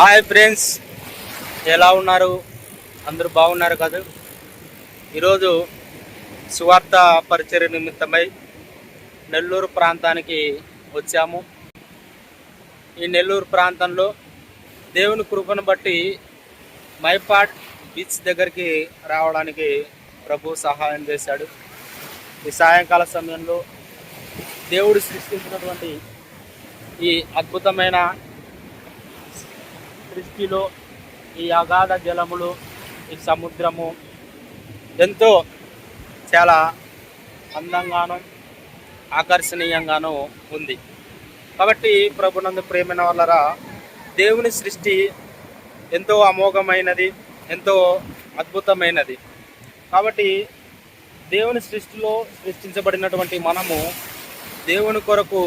Hi friends ఎలా ఉన్నారు? అందరూ బాగున్నారు కదా? ఈరోజు సువార్త పరిచయ నిమిత్తమై నెల్లూరు ప్రాంతానికి వచ్చాము. ఈ నెల్లూరు ప్రాంతంలో దేవుని కృపను బట్టి మైపాట్ బీచ్ దగ్గరికి రావడానికి ప్రభు సహాయం చేశాడు. ఈ సాయంకాల సమయంలో దేవుడు సృష్టించినటువంటి ఈ అద్భుతమైన సృష్టిలో ఈ అగాధ జలములు ఈ సముద్రము ఎంతో చాలా అందంగాను ఆకర్షణీయంగాను ఉంది. కాబట్టి ప్రభునందు ప్రేమైన వాళ్ళరా దేవుని సృష్టి ఎంతో అమోఘమైనది ఎంతో అద్భుతమైనది. కాబట్టి దేవుని సృష్టిలో సృష్టించబడినటువంటి మనము దేవుని కొరకు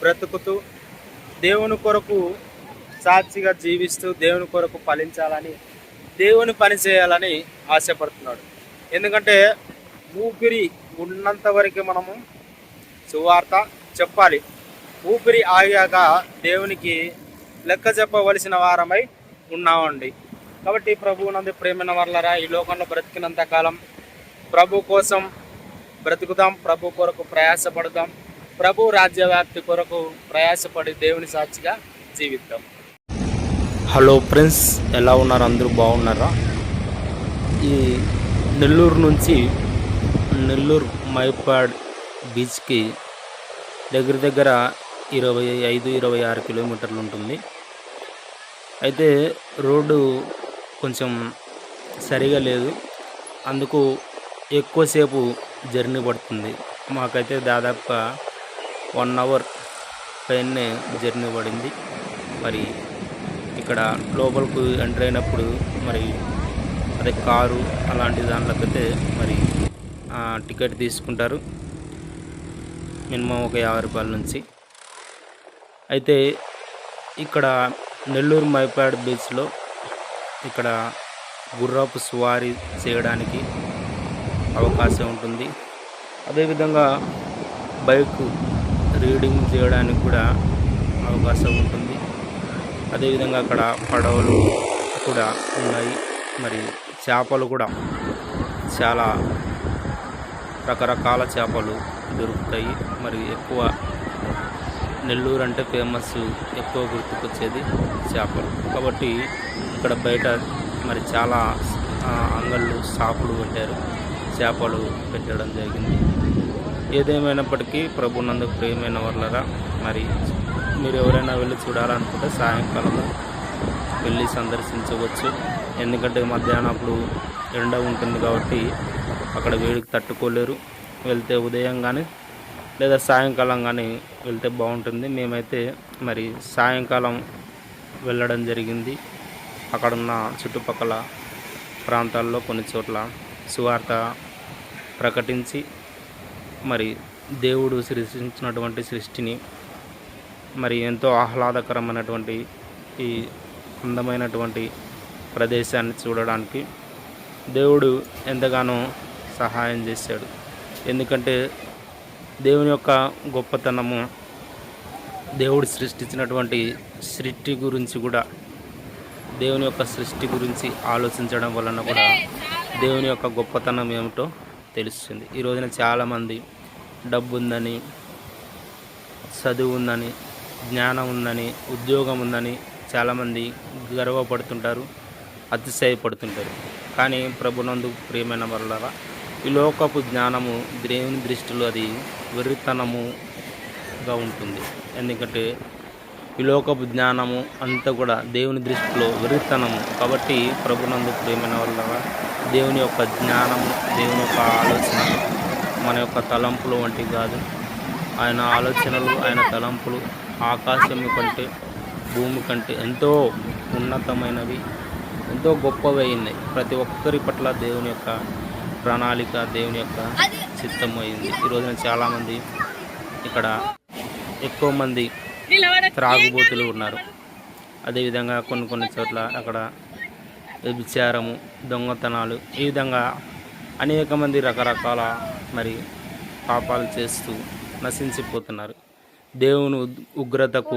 బ్రతుకుతూ దేవుని కొరకు సాక్షిగా జీవిస్తూ దేవుని కొరకు ఫలించాలని దేవుని పని చేయాలని ఆశపడుతున్నాడు. ఎందుకంటే ఊపిరి ఉన్నంత వరకు మనము సువార్త చెప్పాలి. ఊపిరి ఆగాక దేవునికి లెక్క చెప్పవలసిన వారమై ఉన్నామండి. కాబట్టి ప్రభువు నందు ప్రేమైన వర్లరా ఈ లోకంలో బ్రతికినంత కాలం ప్రభు కోసం బ్రతుకుదాం ప్రభు కొరకు ప్రయాసపడదాం ప్రభు రాజ్యవ్యాప్తి కొరకు ప్రయాసపడి దేవుని సాక్షిగా జీవిద్దాం. హలో ఫ్రెండ్స్ ఎలా ఉన్నారు? అందరూ బాగున్నారా? ఈ నెల్లూరు నుంచి నెల్లూరు మైపాడ్ బీచ్కి దగ్గర దగ్గర ఇరవై ఐదు ఇరవై ఆరు కిలోమీటర్లు ఉంటుంది. అయితే రోడ్డు కొంచెం సరిగా లేదు. అందుకు ఎక్కువసేపు జర్నీ పడుతుంది. మాకైతే దాదాపుగా వన్ అవర్ పైన జర్నీ పడింది. మరి ఇక్కడ లోపలకు ఎంటర్ అయినప్పుడు మరి అదే కారు అలాంటి దానిలోకైతే మరి టికెట్ తీసుకుంటారు. మినిమం ఒక యాభై రూపాయల నుంచి. అయితే ఇక్కడ నెల్లూరు మైపాడ్ బీచ్లో ఇక్కడ గుర్రపు స్వారీ చేయడానికి అవకాశం ఉంటుంది. అదేవిధంగా బైక్ రీడింగ్ చేయడానికి కూడా అవకాశం ఉంటుంది. అదేవిధంగా అక్కడ పడవలు కూడా ఉన్నాయి. మరి చేపలు కూడా చాలా రకరకాల చేపలు దొరుకుతాయి. మరి ఎక్కువ నెల్లూరు అంటే ఫేమస్ ఎక్కువ గుర్తుకొచ్చేది చేపలు. కాబట్టి ఇక్కడ బయట మరి చాలా అంగళ్ళు షాపులు పెట్టారు. చేపలు పెట్టడం జరిగింది. ఏదేమైనప్పటికీ ప్రభునందు ప్రేమైన వాళ్ళరా మరి మీరు ఎవరైనా వెళ్ళి చూడాలనుకుంటే సాయంకాలం వెళ్ళి సందర్శించవచ్చు. ఎందుకంటే మధ్యాహ్నం అప్పుడు ఎండ ఉంటుంది కాబట్టి అక్కడ వేడికి తట్టుకోలేరు. వెళ్తే ఉదయం కానీ లేదా సాయంకాలం కానీ వెళ్తే బాగుంటుంది. మేమైతే మరి సాయంకాలం వెళ్ళడం జరిగింది. అక్కడున్న చుట్టుపక్కల ప్రాంతాల్లో కొన్ని చోట్ల సువార్త ప్రకటించి మరి దేవుడు సృష్టించినటువంటి సృష్టిని మరి ఎంతో ఆహ్లాదకరమైనటువంటి ఈ అందమైనటువంటి ప్రదేశాన్ని చూడడానికి దేవుడు ఎంతగానో సహాయం చేశాడు. ఎందుకంటే దేవుని యొక్క గొప్పతనము దేవుడు సృష్టించినటువంటి సృష్టి గురించి కూడా దేవుని యొక్క సృష్టి గురించి ఆలోచించడం వలన కూడా దేవుని యొక్క గొప్పతనం ఏమిటో తెలుస్తుంది. ఈ రోజున చాలామంది డబ్బు ఉందని చదువు ఉందని జ్ఞానం ఉందని ఉద్యోగం ఉందని చాలామంది గర్వపడుతుంటారు అతిశయపడుతుంటారు. కానీ ప్రభునందు ప్రియమైన వరలరా ఈ లోకపు జ్ఞానము దేవుని దృష్టిలో అది వెర్రితనముగా ఉంటుంది. ఎందుకంటే ఈ లోకపు జ్ఞానము అంతా కూడా దేవుని దృష్టిలో వెర్రితనము. కాబట్టి ప్రభునందు ప్రియమైన వల్ల దేవుని యొక్క జ్ఞానము దేవుని యొక్క ఆలోచన మన యొక్క తలంపులు వంటివి కాదు. ఆయన ఆలోచనలు ఆయన తలంపులు ఆకాశం కంటే భూమి కంటే ఎంతో ఉన్నతమైనవి ఎంతో గొప్పవి అయింది ప్రతి ఒక్కరి పట్ల దేవుని యొక్క ప్రణాళిక దేవుని యొక్క చిత్తం అయింది. ఈ రోజున చాలామంది ఇక్కడ ఎక్కువ మంది త్రాగుబోతులు ఉన్నారు. అదేవిధంగా కొన్ని కొన్ని చోట్ల అక్కడ విచారము దొంగతనాలు ఈ విధంగా అనేక మంది రకరకాల మరి పాపాలు చేస్తూ నశించిపోతున్నారు. దేవుని ఉగ్రతకు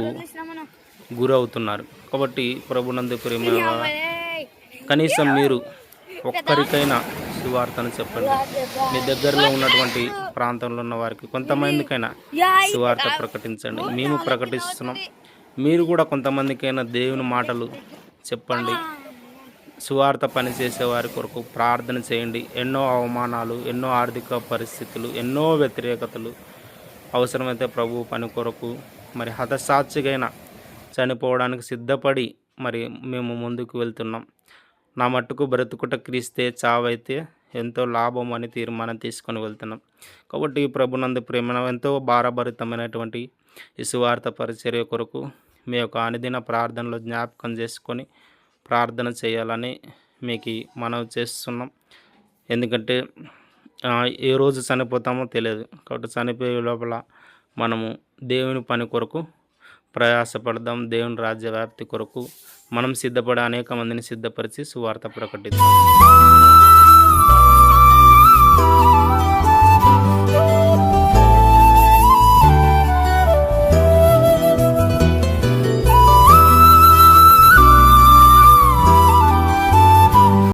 గురవుతున్నారు. కాబట్టి ప్రభునందు ప్రేమ కనీసం మీరు ఒక్కరికైనా సువార్తను చెప్పండి. మీ దగ్గరలో ఉన్నటువంటి ప్రాంతంలో ఉన్న వారికి కొంతమందికైనా సువార్త ప్రకటించండి. మేము ప్రకటిస్తున్నాం. మీరు కూడా కొంతమందికైనా దేవుని మాటలు చెప్పండి. సువార్త పనిచేసే వారి కొరకు ప్రార్థన చేయండి. ఎన్నో అవమానాలు ఎన్నో ఆర్థిక పరిస్థితులు ఎన్నో వ్యతిరేకతలు అవసరమైతే ప్రభు పని కొరకు మరి హతసాక్షిగైన చనిపోవడానికి సిద్ధపడి మరి మేము ముందుకు వెళ్తున్నాం. నా మట్టుకు బ్రతుకుట క్రీస్తే చావైతే ఎంతో లాభం అని తీర్మానం తీసుకొని వెళ్తున్నాం. కాబట్టి ఈ ప్రభునందు ప్రేమ ఎంతో భారభరితమైనటువంటి ఈ సువార్త పరిచర్య కొరకు మీ యొక్క అనుదిన ప్రార్థనలో జ్ఞాపకం చేసుకొని ప్రార్థన చేయాలని మీకు మనవి చేస్తున్నాం. ఎందుకంటే ఏ రోజు చనిపోతామో తెలియదు. కాబట్టి చనిపోయే లోపల మనము దేవుని పని కొరకు ప్రయాసపడదాం. దేవుని రాజ్య వ్యాప్తి కొరకు మనం సిద్ధపడే అనేక మందిని సిద్ధపరిచి సువార్త ప్రకటిద్దాం.